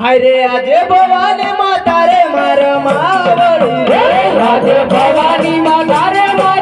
અરે આજે ભવાની માતા તારે મારા માવડી રે ભવાની માતા રે મારા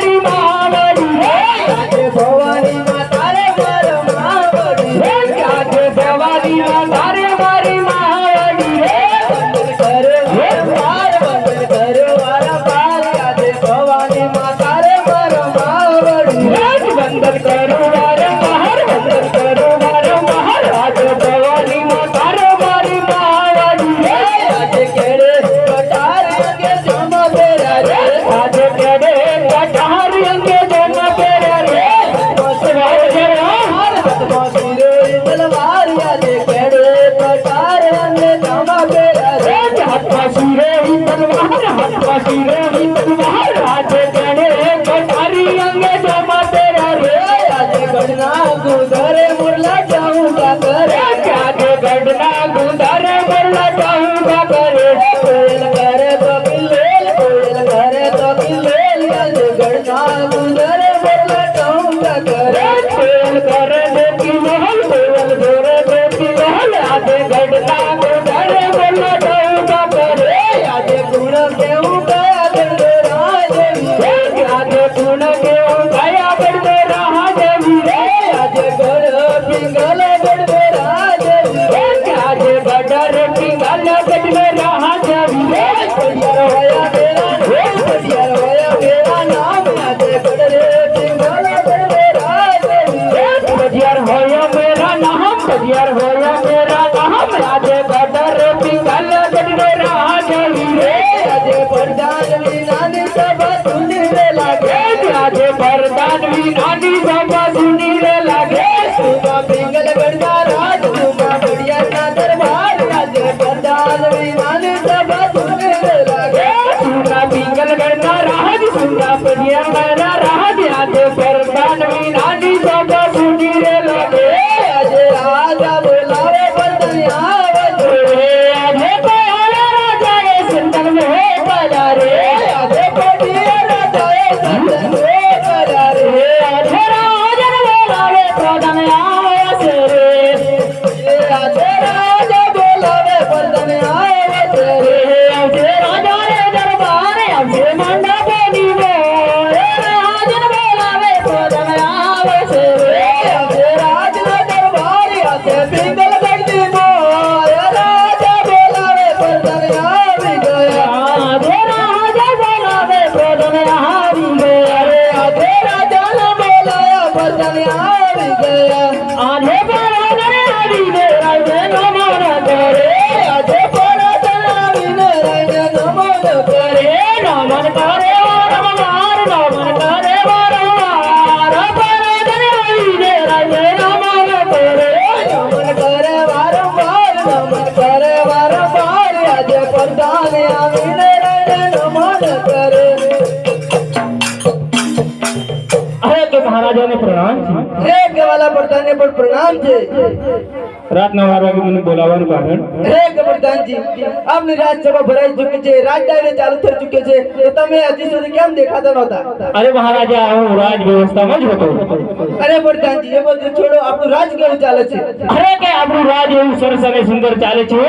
પ્રધાને પ્રણામ છે. હે ગવાલા પ્રધાને પણ પ્રણામ છે. રાતના બાર વાગે મને બોલાવવાનું કારણ? હે ગવર્ધનજી આપની રાજસભા ભરાઈ ચૂકી છે રાજ ચાલુ થઈ ચૂકે છે. તો તમે હજી સુધી કેમ દેખાતા નહોતા? અરે મહારાજા હું રાજ વ્યવસ્થામાં જ હતો. અરે પ્રધાનજી એ બધું છોડો આપણું રાજ કેવું ચાલે છે. અરે કે આપણું રાજ એવું સરસ અને સુંદર ચાલે છે?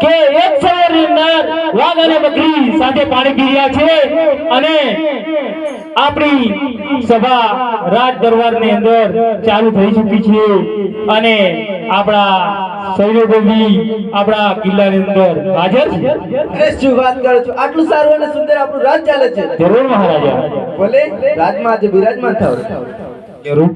કે એક સમયની અંદર વાઘ અને બકરી સાથે પાણી પી રહ્યા છે અને આપણી સભા રાજ દરબારની અંદર ચાલુ થઈ ચૂકી છે અને આપણા સૌરભભાઈ આપણા કિલ્લાની અંદર હાજર છે. શું વાત કરો છો. આટલું સારું અને સુંદર આપણું રાજ ચાલે છે. જરૂર મહારાજા. ભલે રાજમાં બિરાજમાન થાવ જરૂર.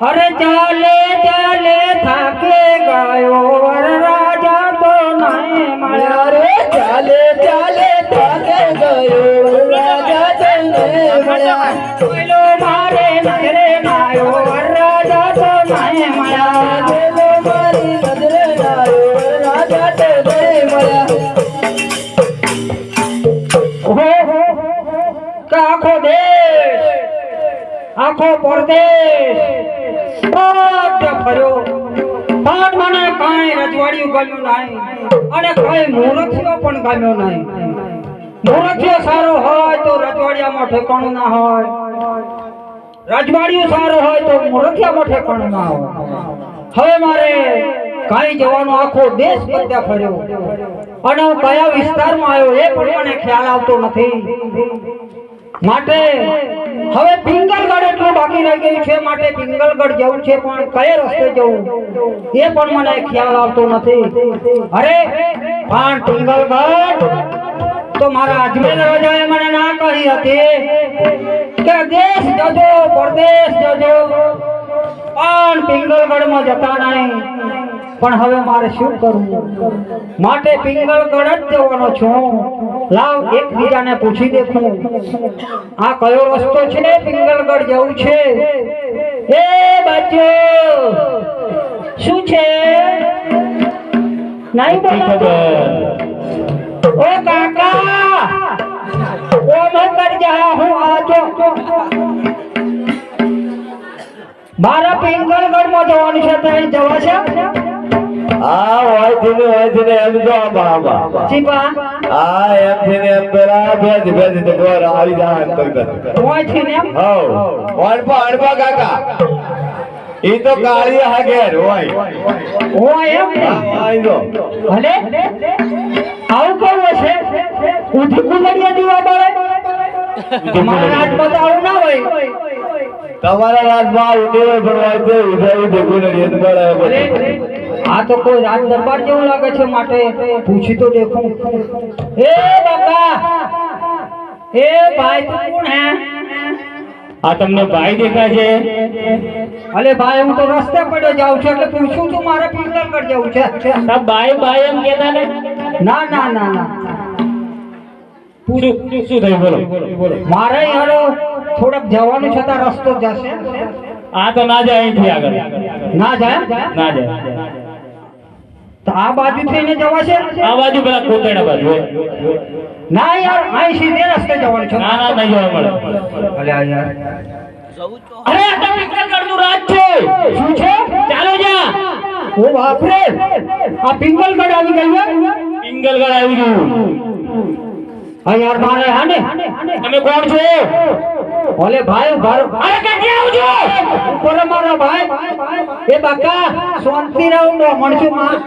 হরে চলে চলে থাকে গায়োর রাজা তো নাই মায়া রে চলে চলে থাকে গায়োর রাজা তো নাই মায়া তুইলো মারে নজরে গায়োর রাজা তো নাই মায়া মারে নজরে গায়োর রাজা তো নাই মায়া হো হো দেশ আখো পরদেশ અને કાંઈ મૂર્તિઓ પણ ગમ્યો નહીં. મૂર્તિઓ સારો હોય તો રજવાડિયામાં ઠેકાણું ના હોય. રજવાડિયું સારું હોય તો મૂર્તિયામાં ઠેકાણું ના હોય. હવે મારે કાંઈ જવાનો આખો દેશ બધા ફર્યો. અને હું કયા વિસ્તારમાં આવ્યો એ પણ મને ખ્યાલ આવતો નથી. માટે હવે પિંગલગઢ એટલું બાકી રહી ગયું છે, માટે પિંગલગઢ જવું છે, પણ કયે રસ્તે જવું? એ પણ મને ખ્યાલ આવતો નથી. અરે, પણ પિંગલગઢ તો મારા અજમેર રાજાએ મને ના કહી હતી કે દેશ જજો, પરદેશ જજો. પણ પિંગલગઢમાં જતા નહીં. પણ હવે મારે શું કરવું? માટે પિંગલગઢ જ જવાનો છું. લાવ, એકબીજાને પૂછી દેખું. આ કયો રસ્તો છે પિંગલગઢ જવું છે? એ બાજુ. શું છે? નહીં બોલો ઓ કાકા! ઓ મત જા, હું આજો મારા પિંગલગઢમાં જવાનું છે તો જવા છે? આ હોયથી ને હોયથી એમ જો આંબા ચીપા? આ એમ થી ને એમ પેલા ભેજ ભેજ તો ઘર આવી જાય એમ કરી હોય છે ને એમ? હવ અણપા અણપા કાકા. એ તો કાળી હાગેર હોય. હોય એમ? આઈ જો. ભલે. આવું કેવું છે ઉઠી કુલડિયા દીવા બળે મારા રાજમાં તો આવું ના હોય. તમારા રાજમાં ઉડે ભણવાય ઉડે ઉડે ગુલડી અંદર અરે, આ તો કોઈ રાજ દરબાર જેવું લાગે છે માટે. પૂછી તો દેખું. હે બાપા! હે ભાઈ તું કોણ હે? આ તમને ભાઈ દેખાય છે? અલે ભાઈ હું તો રસ્તે પડે જાઉં છું એટલે પૂછું છું મારે પિંગલગઢ જવું છે. ભાઈ બાઈ એમ કહેતા ને? ના ના ના ના. શું શું થયું? બોલો. મારે યાર થોડક જવાનું છતાં રસ્તો જશે. આ તો ના જાય અહીંથી આગળ. ના જાય? ના જાય. આ બાજુ થઈને જવાશે? આ બાજુ પેલા કોતેડા બાજુ ના યાર અહીં સીધે રસ્તે જવાનું છે. ના ના નહીં જોવા મળે. અલે આ યાર. અરે આ તો રાજ છે. શું છે? ચાલો જા. ઓ બાપરે. આ પિંગલગઢ આવી ગયું? પિંગલગઢ આવી ગયું યાર મારે હાને? તમે કોણ છો? ઓલે ભાઈ ભારો અરે ક્યાં આવજો ઉપર મારો ભાઈ. એ બાકા શાંતિ રહો નો મણસું માં.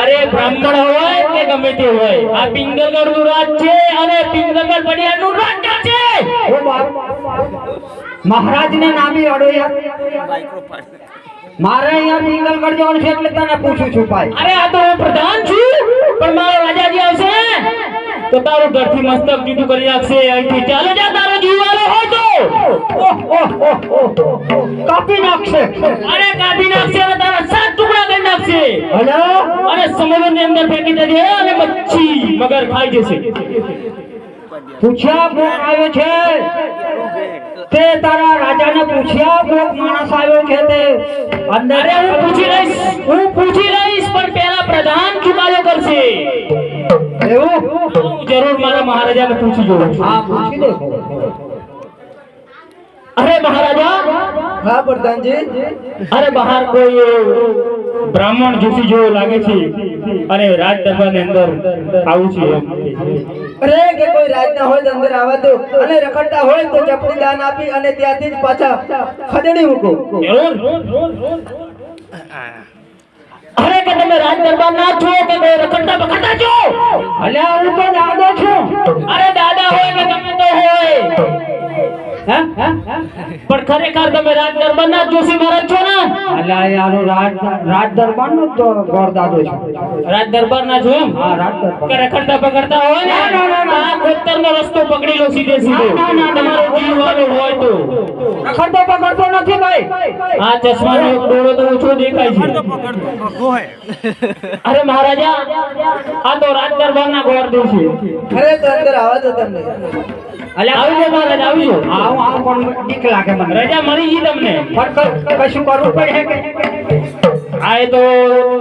અરે બ્રાહ્મણ હોય કે ગમે તે હોય આ પિંગલગઢનું રાજ છે અને પિંગલગઢ પડિયાનું રાજ છે? ઓ બાપ મહારાજને નામી અડો યાર મારે અહીંયા પિંગલગઢ જવાનું છે એટલે તને પૂછું છું ભાઈ. અરે આ તો હું પ્રધાન છું પણ મારો રાજાજી આવશે. તો તારું ઘરથી મસ્તક જુદું કરી નાખશે અહીંથી ચાલો જા તારો જીવવાલો હોય તો. કાપી નાખશે. અરે કાપી નાખશે અને તારા સાત ટુકડા કરી નાખશે. હલો? અને સમુદ્રની અંદર ફેંકી દેજે અને મચ્છી મગર ખાઈ જશે. પૂછ્યા કોણ આવ્યો છે? તે તારા રાજાને પૂછ્યા કોક માણસ આવ્યો છે તે? અંદર હું પૂછી લઈશ. હું પૂછી લઈશ પણ પેલા પ્રધાન ચુકાદો કરશે. એવું? હું જરૂર મારા મહારાજાને પૂછી જોઉં હા પૂછી દે અરે મહારાજા! હા પ્રધાનજી. અરે બહાર કોઈ બ્રાહ્મણ જોશી જેવો લાગે છે અને રાજ દરબારની અંદર આવું છે. અરે કે કોઈ રાજના હોય અંદર આવા દો. અને રખડતા હોય તો ચપડી દાન આપી અને ત્યાંથી જ પાછા ખદેડી મૂકો. અરે કે તમે રાજ દરબાર ના છો કે કોઈ રખડતા બખડતા છો? અલ્યા હું તો દાદો છું. અરે દાદા હોય કે તમે તો હોય. પણ ખરેખર તમે રાજ દરબાર ના જોશી મહારાજ છો ને? અલ્યા યાર રાજ રાજ દરબારનો જ તો ગોર દાદો છું. રાજ દરબાર ના છો એમ? હા રાજ દરબાર રખડતા પકડતા હોય ને? ના, ના, ના, ના. રસ્તો પકડી લો સીધે સીધો. ના, ના, ના, ના. તમારો જીવ વાળો હોય તો. રખડતો પકડતો નથી ભાઈ. આ ચશ્માનો નો ડોળો તો ઓછો દેખાય છે. અરે મહારાજા આ તો રાજ દરબારના ગોરદેવ છે અરે તો અંદર આવવા દો તમને. અલ્યા આવી મહારાજ આવી આવું આવું પણ બીક લાગે મને? રજા મળી ગઈ તમને? પણ કશું કરવું પડે કે? આ એ તો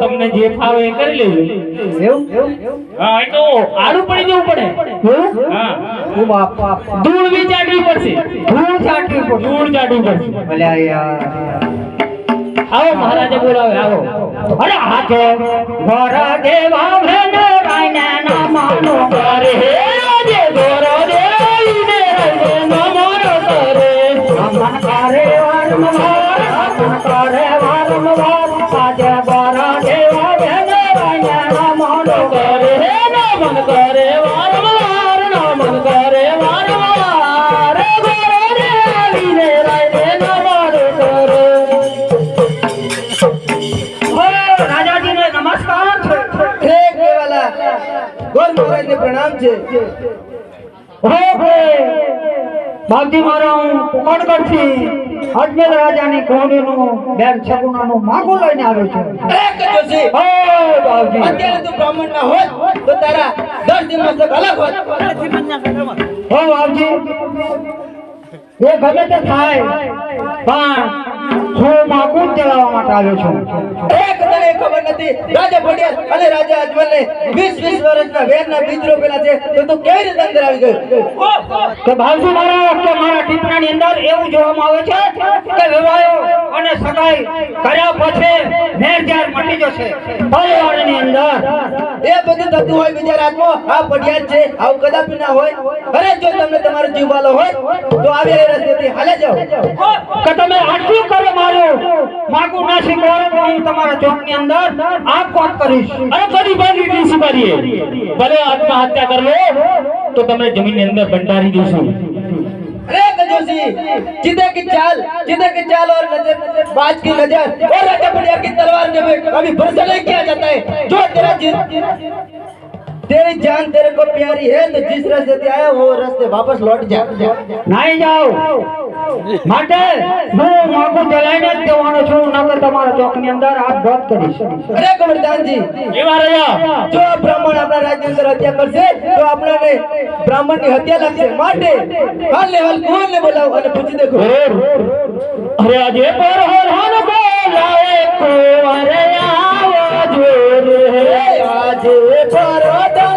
તમને જે ફાવે એ કરી લેજો. એવું? હા એ તો આડું પડી જવું પડે. હા. ઓ બાપ બાપ ધૂળ બી ચાટવી પડશે. ધૂળ ચાટવી પડશે. ધૂળ ચાટવી પડશે. અલ્યા યાર આવો મહારાજે બોલાવે આવો. અરે હાથે વર દેવા ભેન રાયના નામાનો અરે હે આજે મહારાજને પ્રણામ છે. હે હે બાપજી મારા હું કોણ કરછી અજમેર રાજાની ઘોડીનું બેન સગુણાનું માગું લઈને આવ્યો છે. એક જોશી? હે બાવજી. અત્યારે તું બ્રાહ્મણ ના હોત તો તારા દસ દિવસ અલગ હોત. હો બાપજી એ ગમે તે થાય પણ હું માગું ચલાવવા માટે આવ્યો છું. એક તને ખબર નથી રાજા ભડિયાર અને રાજા અજમલને 20 20 વર્ષના વેરના બીજ રોપેલા છે તો તું કેવી રીતે અંદર આવી ગયો? કે ભાવજી મારા કે મારા ટીપણાની અંદર એવું જોવામાં આવે છે કે વિવાહો અને સગાઈ કર્યા પછી મેર જાર મટી જશે. પરિવારની અંદર. એ બધું થતું હોય બીજા રાતમાં આ ભડિયાર છે આવું કદાપી ના હોય. અરે જો તમને તમારો જીવ વાલો હોય તો આવે રસ્તેથી હાલે જાઓ કે તમે આટલું કરો મારું માગું ના શીખવાડો તો હું તમારા ચોકની અંદર આગ કોટ કરીશ અરે બધી બધી રીત સ્વીકારીએ ભલે આત્મહત્યા કર લો તો તમને જમીનની અંદર બંધારી દઈશું अरे कजोशी जिदे की चाल जिदे की चाल और नजर बाज की नजर और राजा बढ़िया की तलवार जब कभी भरोसा नहीं किया जाता है जो तेरा जिद तेरी जान तेरे को प्यारी है तो जिस रास्ते से आया वो रास्ते वापस लौट जा નાઈ જાઓ માટે હું માગું જલાઈને જ જવાનો છું નકર તમારા ચોકની અંદર આગ બંધ કરીશ અરે કમરદાનજી એવા રહ્યા જો આ બ્રાહ્મણ આપણા રાજ્ય અંદર હત્યા કરશે તો આપણને બ્રાહ્મણની હત્યા લાગશે માટે હાલ ને હાલ કુંવરને બોલાવો અને પૂછી દેખો અરે આજે પર હરહન બોલાવે કુંવર આવો જોર હે આજે પરોધન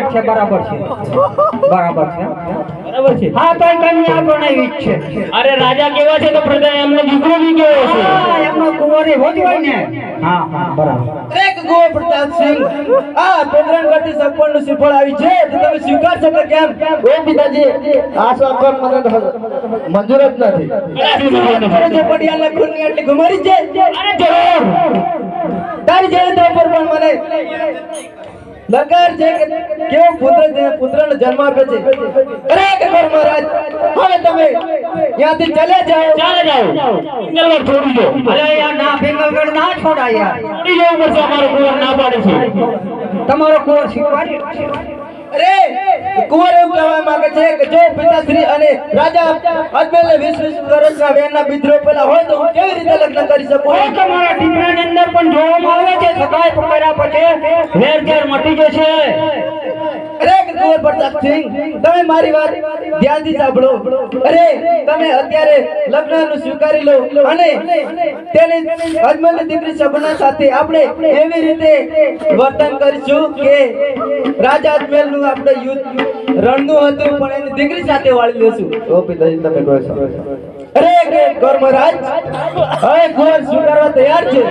હા છે બરાબર છે. બરાબર છે. બરાબર છે. હા તો કન્યા પ્રણય છે. અરે રાજા કેવા છે તો પ્રજા એમને દીકરો બી કેવો છે? હા, એમનો કુંવર હોતી હોય ને. હા હા બરાબર. એક ગો પ્રતાપ સિંહ. આ પ્રોગ્રામ કરતી સફળનું શ્રીફળ આવી છે. તો તમે સ્વીકારશો કે કેમ? ઓ પિતાજી આ સફળ મને મંજૂર જ નથી. અરે જો પડિયાલના ખૂનની આટલી ગુમારી છે? અરે જરૂર. તારી જેલ તો ઉપર પણ મને દરકાર છે કે કેવો પુત્ર છે? પુત્રનો જન્મ આપે છે. અરે કે કર મહારાજ હવે તમે ત્યાંથી ચલે જાઓ. ચાલે જાઓ. ફિંગલગઢ છોડી દો. અરે યાર ના ફિંગલગઢ ના છોડાય યાર. છોડી જવું પડશે અમારો કુંવર ના પાડે છે. તમારો કુંવર સ્વીકારી અરે, કુંવર એવું કહેવા માંગે છે કે જો પિતાશ્રી અને રાજા અજમેરને વીસ વીસ વર્ષના વેરના વિદ્રોહ પેલા હોય તો હું કેવી રીતે લગ્ન કરી શકું? તમારા ટીપણાની અંદર પણ જોવામાં આવે છે, સગાઈ પકડ્યા પછી. વેર મટી જશે. અરે કુંવર પ્રતાપ સિંહ તમે મારી વાત ધ્યાનથી સાંભળો. અરે તમે અત્યારે લગ્નનું સ્વીકારી લો અને તેની અજમલની દીકરી સબના સાથે આપણે એવી રીતે વર્તન કરીશું કે રાજા આપણે યુદ્ધ રણનું હતું પણ એની દીકરી સાથે વાળી લેશું. ઓ પિતાજી તમે કહો છો. અરે કે ગોર મહારાજ હવે ઘર સ્વીકારવા તૈયાર છે.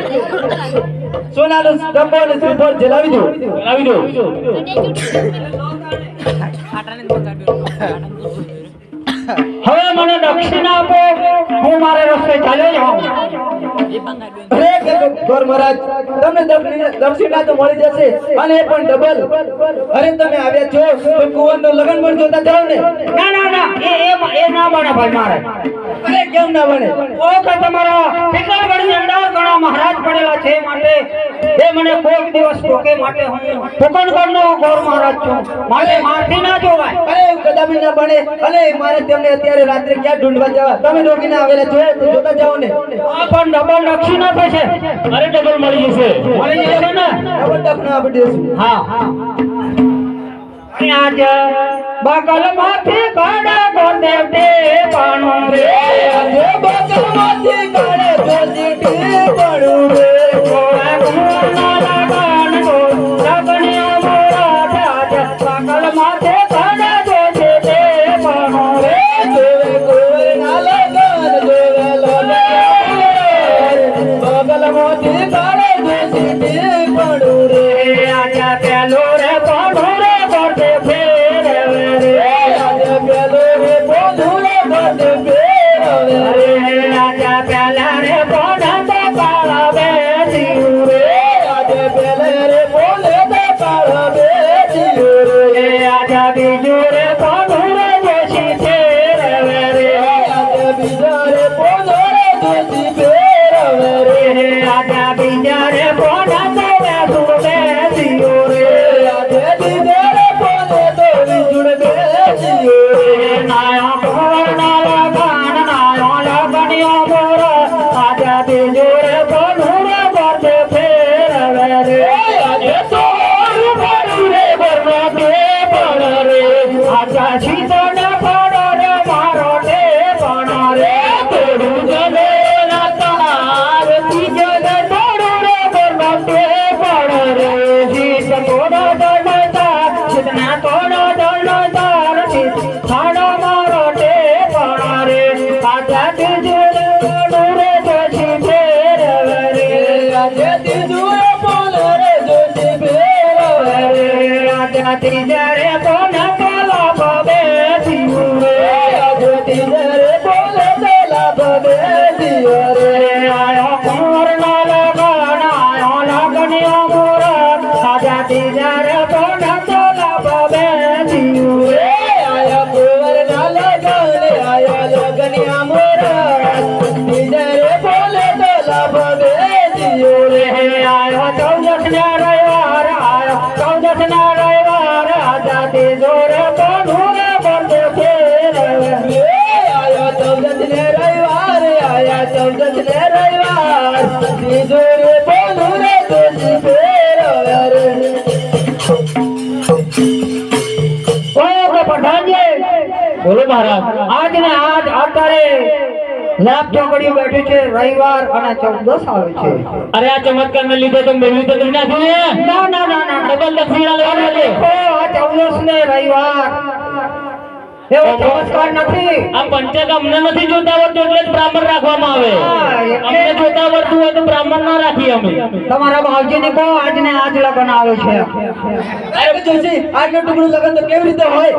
સોનાનો ડબ્બો અને શ્રીફળ જલાવી દો. જલાવી દો. હવે મને દક્ષિણા આપો. હું મારે રસ્તે ચાલ્યો જાઉં. ગોર મહારાજ તમને દક્ષિણા દક્ષિણા તો મળી જશે અને એ પણ ડબલ અરે તમે આવ્યા છો તો કુંવરનું લગ્ન પણ જોતા જાઓ ને. ના ના ના એ એ એ ના બને ભાઈ મારે. અરે કેમ ના બને ઓ કે તમારા પિત્તળગઢની અંદર ઘણા મહારાજ પડેલા છે માટે. એ મને કોઈક દિવસ રોકે માટે હું ફુકણગઢનો ગોર મહારાજ છું. મારે મારથી ના જોવાય. અરે કદાપી ના બને અને મારે તેમને અત્યારે રાત્રે ક્યાં ઢૂંઢવા જવા? તમે રોકીને આવેલા છો તો જોતા જાઓ ને. આ પણ ડબલ દક્ષિણા થશે. અરે ડબલ મળી જશે. મળી જશે ને? ડબલ ડક ના આપી દેશું. હા. આજ બગલમાંથી કાડા ગોદેવ તે પાણું રે. આજે બગલમાંથી કાળે જોશી મહારાજ આજ ને આજ અત્યારે લાભ ચોકડીઓ બેઠી છે રવિવાર અને ચૌદસ આવે છે. અરે આ ચમત્કાર મેં લીધો તો મેળવી તો તમને ના? ના ના ના ડબલ દક્ષિણા લેવા અરે માટે. દેખો આ ચૌદસ ને રવિવાર. એવો ચમત્કાર નથી. આ પંચાયત અમને નથી જોતા આવડતું એટલે બ્રાહ્મણ રાખવામાં આવે. અમને જોતા આવડતું હોય તો બ્રાહ્મણ ના રાખીએ અમે. તમારા બાવજી ને કહો આજ ને આજ લગન આવે છે. અરે જોશી ટુકડું લગન તો કેવી રીતે હોય?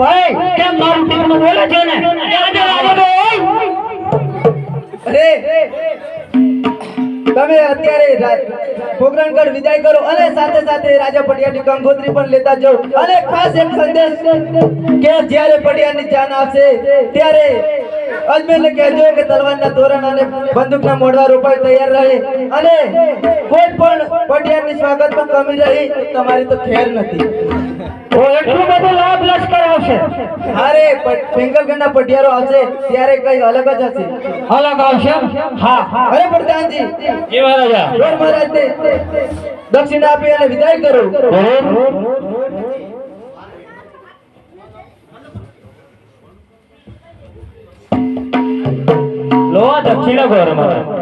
ભાઈ કેમ મારું ટીકનું બોલે છે ને? આજે આજે તો હોય. અરે તમે અત્યારે પોકરણગઢ વિદાય કરો અને સાથે સાથે રાજા પટિયાની કંકોત્રી પણ લેતા જાઓ. અને ખાસ એક સંદેશ કે જ્યારે પટિયાની જાન આવશે, ત્યારે અજમેરને કહેજો કે તલવારના તોરણ અને બંદૂકના મોઢવા રોપાઈ તૈયાર રહે. અને કોઈ પણ પટિયાની સ્વાગતમાં કમી રહી તમારી તો ખેર નથી. એટલું બધું લાભ લશ્કર આવશે. અરે પટિયારો આવશે ત્યારે કઈ અલગ જ હશે. અલગ આવશે? હા અરે પ્રધાનજી. મહારાજા. દક્ષિણા આપી અને વિદાય કરો. લો આ દક્ષિણા ગોર મહારાજ